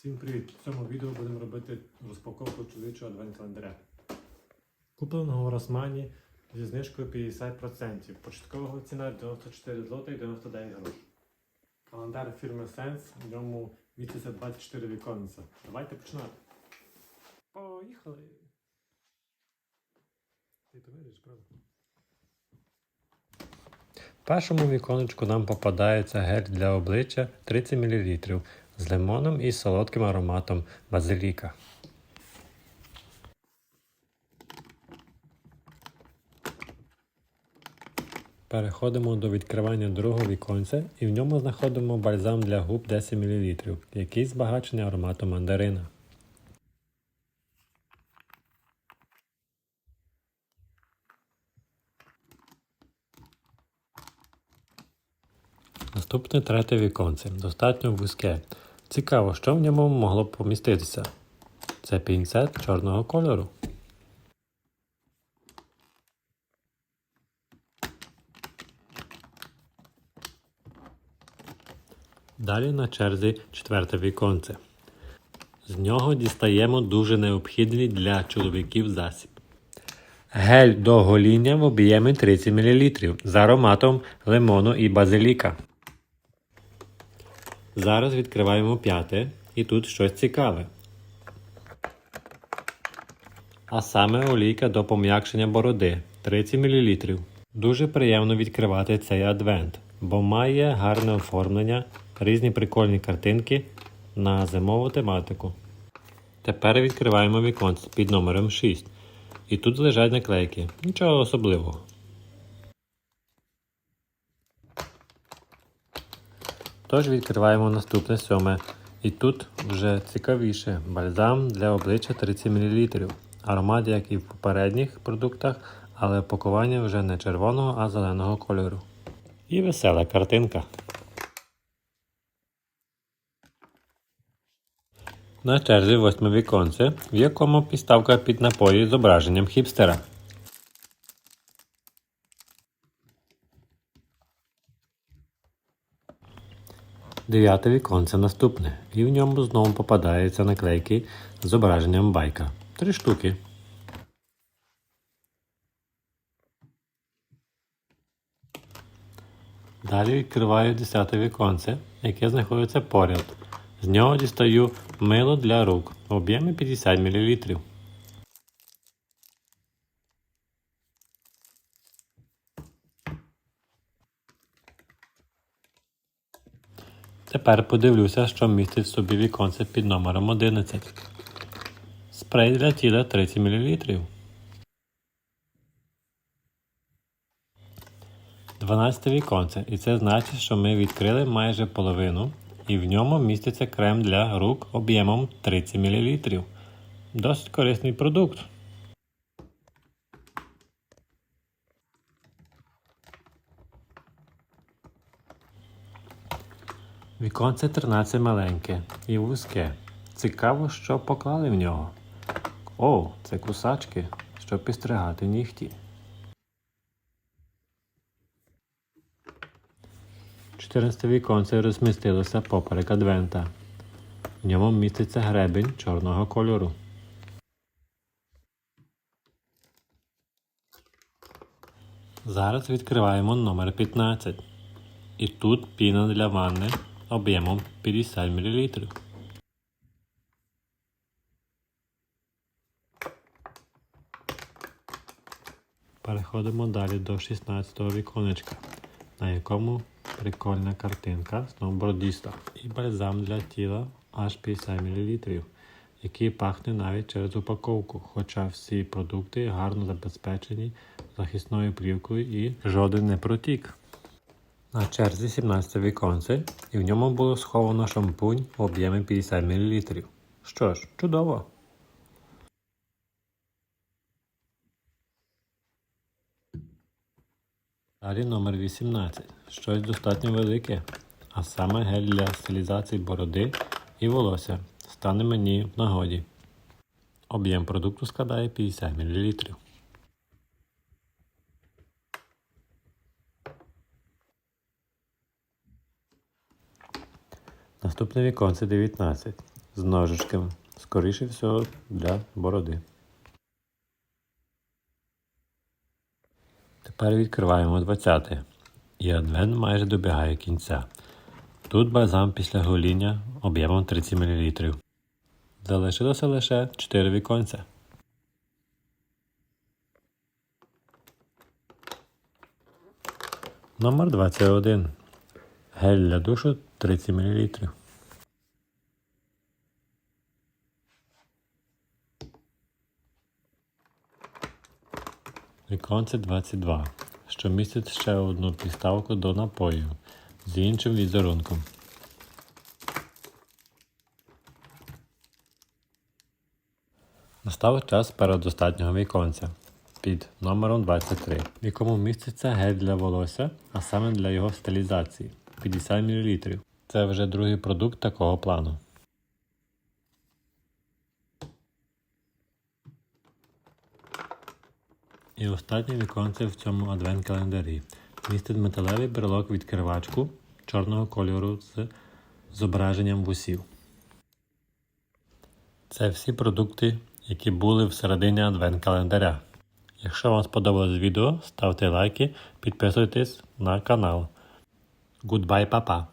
Всім привіт! В цьому відео будемо робити розпаковку чоловічого адвент календаря. Купленого в Росмані зі знижкою 50%. Початкова ціна 94 злота і 99 грош. Календар фірми Sense, в ньому міститься 24 віконця. Давайте починати. Поїхали! Ти то правда? В першому віконечку нам попадається гель для обличчя 30 мл з лимоном і солодким ароматом базиліка. Переходимо до відкривання другого віконця і в ньому знаходимо бальзам для губ 10 мл, який збагачений ароматом мандарина. Наступне третє віконце, достатньо вузьке. Цікаво, що в ньому могло б поміститися. Це пінцет чорного кольору. Далі на черзі четверте віконце. З нього дістаємо дуже необхідний для чоловіків засіб. Гель до гоління в об'ємі 30 мл з ароматом лимону і базиліка. Зараз відкриваємо п'яте, і тут щось цікаве. А саме олійка до пом'якшення бороди 30 мл. Дуже приємно відкривати цей адвент, бо має гарне оформлення, різні прикольні картинки на зимову тематику. Тепер відкриваємо віконце під номером 6. І тут лежать наклейки. Нічого особливого. Тож відкриваємо наступне сьоме. І тут вже цікавіше. Бальзам для обличчя 30 мл. Аромат, як і в попередніх продуктах, але пакування вже не червоного, а зеленого кольору. І весела картинка. На черзі восьме віконце, в якому підставка під напої зображенням хіпстера. Дев'яте віконце наступне, і в ньому знову попадаються наклейки з зображенням байка. Три штуки. Далі відкриваю десяте віконце, яке знаходиться поряд. З нього дістаю мило для рук в об'ємі 50 мл. Тепер подивлюся, що містить в собі віконце під номером 11. Спрей для тіла 30 мл. 12 віконце, і це значить, що ми відкрили майже половину, і в ньому міститься крем для рук об'ємом 30 мл. Досить корисний продукт. Віконце 13 маленьке і вузьке. Цікаво, що поклали в нього. О, це кусачки, щоб підстригати нігті. 14 віконце розмістилося поперек адвента. В ньому міститься гребень чорного кольору. Зараз відкриваємо номер 15. І тут піна для ванни об'ємом 50 мл. Переходимо далі до 16 го віконечка, на якому прикольна картинка сноубордіста і бальзам для тіла аж 50 мл, який пахне навіть через упаковку, хоча всі продукти гарно забезпечені захисною плівкою і жоден не протік. На черзі 17 віконце, і в ньому було сховано шампунь в об'ємі 50 мл. Що ж, чудово! Далі номер 18. Щось достатньо велике, а саме гель для стилізації бороди і волосся стане мені в нагоді. Об'єм продукту складає 50 мл. Наступне віконце 19. з ножичком. Скоріше всього для бороди. Тепер відкриваємо 20 і адвент майже добігає кінця. Тут бальзам після гоління об'ємом 30 мл. Залишилося лише 4 віконця. Номер 21. Гель для душу 30 мл. Віконце 22, що містить ще одну підставку до напоїв з іншим візерунком. Настав час передостатнього віконця під номером 23, в якому міститься гель для волосся, а саме для його стилізації 50 мл. Це вже другий продукт такого плану. І останнє віконце в цьому адвент-календарі містить металевий брелок відкривачку чорного кольору з зображенням вусів. Це всі продукти, які були всередині адвент-календаря. Якщо вам сподобалось відео, ставте лайки, підписуйтесь на канал. Goodbye, папа!